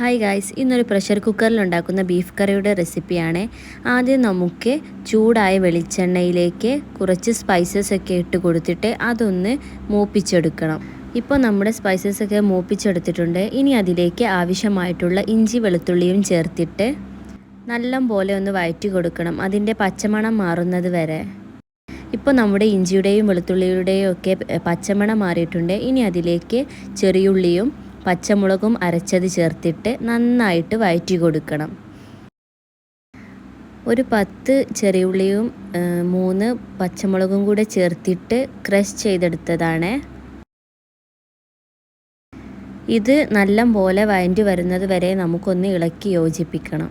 Hi guys ഇന്നൊരു pressure കുക്കറിൽ ഉണ്ടാക്കുന്ന ബീഫ് കറിയുടെ റെസിപ്പിയാണ് ആദ്യം നമുക്ക് ചൂടായ വെളിച്ചെണ്ണയിലേക്ക് കുറച്ച് സ്പൈസസ് ഒക്കെ ഇട്ട് കൊടുത്തിട്ട് അതൊന്ന് മൂപ്പിച്ചെടുക്കണം. ഇപ്പോൾ നമ്മുടെ സ്പൈസസ് ഒക്കെ മൂപ്പിച്ചെടുത്തിട്ടുണ്ട്. ഇനി അതിലേക്ക് ആവശ്യമായിട്ടുള്ള ഇഞ്ചി വെളുത്തുള്ളിയും ചേർത്തിട്ട് നല്ല പോലെ ഒന്ന് വഴറ്റി കൊടുക്കണം. അതിന്റെ പച്ചമണം മാറുന്നത് വരെ. ഇപ്പോൾ നമ്മുടെ ഇഞ്ചിയുടെയും വെളുത്തുള്ളിയുടെയും ഒക്കെ പച്ചമണം മാറിയിട്ടുണ്ട്. ഇനി അതിലേക്ക് ചെറിയുള്ളിയും പച്ചമുളകും അരച്ചത് ചേർത്തിട്ട് നന്നായിട്ട് വഴറ്റി കൊടുക്കണം. ഒരു പത്ത് ചെറിയുള്ളിയും മൂന്ന് പച്ചമുളകും കൂടെ ചേർത്തിട്ട് ക്രഷ് ചെയ്തെടുത്തതാണ്. ഇത് നല്ല പോലെ വഴറ്റി വരുന്നത് വരെ നമുക്കൊന്ന് ഇളക്കി യോജിപ്പിക്കണം.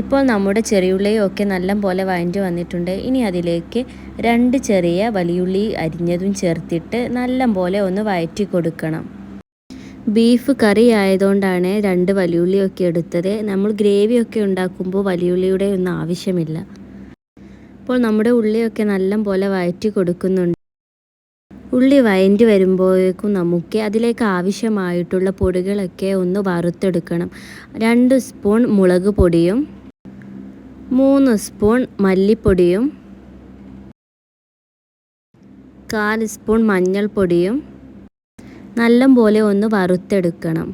ഇപ്പോൾ നമ്മുടെ ചെറിയുള്ളിയും ഒക്കെ നല്ല പോലെ വഴറ്റി വന്നിട്ടുണ്ട്. ഇനി അതിലേക്ക് രണ്ട് ചെറിയ വലിയുള്ളി അരിഞ്ഞതും ചേർത്തിട്ട് നല്ല പോലെ ഒന്ന് വഴറ്റി കൊടുക്കണം. ബീഫ് കറി ആയതുകൊണ്ടാണ് രണ്ട് വലിയുള്ളിയൊക്കെ എടുത്തത്. നമ്മൾ ഗ്രേവിയൊക്കെ ഉണ്ടാക്കുമ്പോൾ വലിയുള്ളിയുടെ ഒന്നും ആവശ്യമില്ല. ഇപ്പോൾ നമ്മുടെ ഉള്ളിയൊക്കെ നല്ല പോലെ വഴറ്റി കൊടുക്കുന്നുണ്ട്. ഉള്ളി വഴറ്റി വരുമ്പോഴേക്കും നമുക്ക് അതിലേക്ക് ആവശ്യമായിട്ടുള്ള പൊടികളൊക്കെ ഒന്ന് വറുത്തെടുക്കണം. രണ്ട് സ്പൂൺ മുളക് പൊടിയും മൂന്ന് സ്പൂൺ മല്ലിപ്പൊടിയും കാൽ സ്പൂൺ മഞ്ഞൾപ്പൊടിയും നല്ലപോലെ ഒന്ന് വറുത്തെടുക്കണം.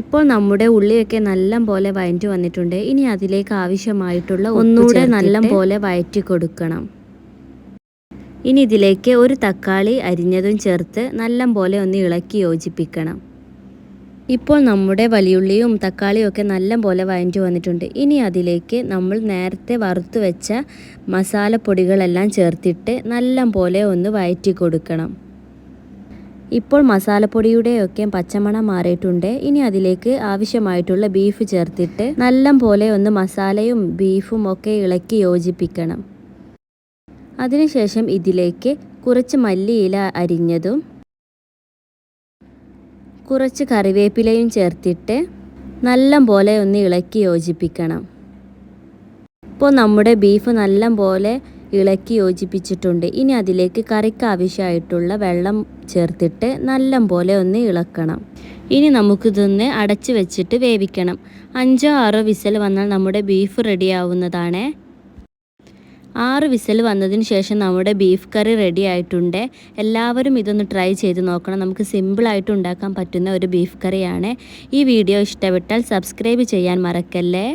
ഇപ്പോൾ നമ്മുടെ ഉള്ളിയൊക്കെ നല്ല പോലെ വഴറ്റി വന്നിട്ടുണ്ട്. ഇനി അതിലേക്ക് ആവശ്യമായിട്ടുള്ള ഒന്നുകൂടെ നല്ല പോലെ വഴറ്റി കൊടുക്കണം. ഇനി ഇതിലേക്ക് ഒരു തക്കാളി അരിഞ്ഞതും ചേർത്ത് നല്ല പോലെ ഒന്ന് ഇളക്കി യോജിപ്പിക്കണം. ഇപ്പോൾ നമ്മുടെ വലിയുള്ളിയും തക്കാളിയും ഒക്കെ നല്ല പോലെ വഴറ്റി വന്നിട്ടുണ്ട്. ഇനി അതിലേക്ക് നമ്മൾ നേരത്തെ വറുത്ത് വെച്ച മസാലപ്പൊടികളെല്ലാം ചേർത്തിട്ട് നല്ല പോലെ ഒന്ന് വഴറ്റി കൊടുക്കണം. ഇപ്പോൾ മസാലപ്പൊടിയുടെയൊക്കെ പച്ചമണം മാറിയിട്ടുണ്ട്. ഇനി അതിലേക്ക് ആവശ്യമായിട്ടുള്ള ബീഫ് ചേർത്തിട്ട് നല്ല പോലെ ഒന്ന് മസാലയും ബീഫും ഒക്കെ ഇളക്കി യോജിപ്പിക്കണം. അതിനുശേഷം ഇതിലേക്ക് കുറച്ച് മല്ലിയില അരിഞ്ഞതും കുറച്ച് കറിവേപ്പിലയും ചേർത്തിട്ട് നല്ല പോലെ ഒന്ന് ഇളക്കി യോജിപ്പിക്കണം. ഇപ്പോൾ നമ്മുടെ ബീഫ് നല്ല പോലെ ഇളക്കി യോജിപ്പിച്ചിട്ടുണ്ട്. ഇനി അതിലേക്ക് കറിക്ക് ആവശ്യമായിട്ടുള്ള വെള്ളം ചേർത്തിട്ട് നല്ല പോലെ ഒന്ന് ഇളക്കണം. ഇനി നമുക്കിതൊന്ന് അടച്ചു വെച്ചിട്ട് വേവിക്കണം. അഞ്ചോ ആറോ വിസൽ വന്നാൽ നമ്മുടെ ബീഫ് റെഡിയാവുന്നതാണ് ആറ് വിസിൽ വന്നതിന് ശേഷം നമ്മുടെ ബീഫ് കറി റെഡി ആയിട്ടുണ്ട്. എല്ലാവരും ഇതൊന്ന് ട്രൈ ചെയ്ത് നോക്കണം. നമുക്ക് സിമ്പിളായിട്ട് ഉണ്ടാക്കാൻ പറ്റുന്ന ഒരു ബീഫ് കറിയാണ്. ഈ വീഡിയോ ഇഷ്ടപ്പെട്ടാൽ സബ്സ്ക്രൈബ് ചെയ്യാൻ മറക്കല്ലേ?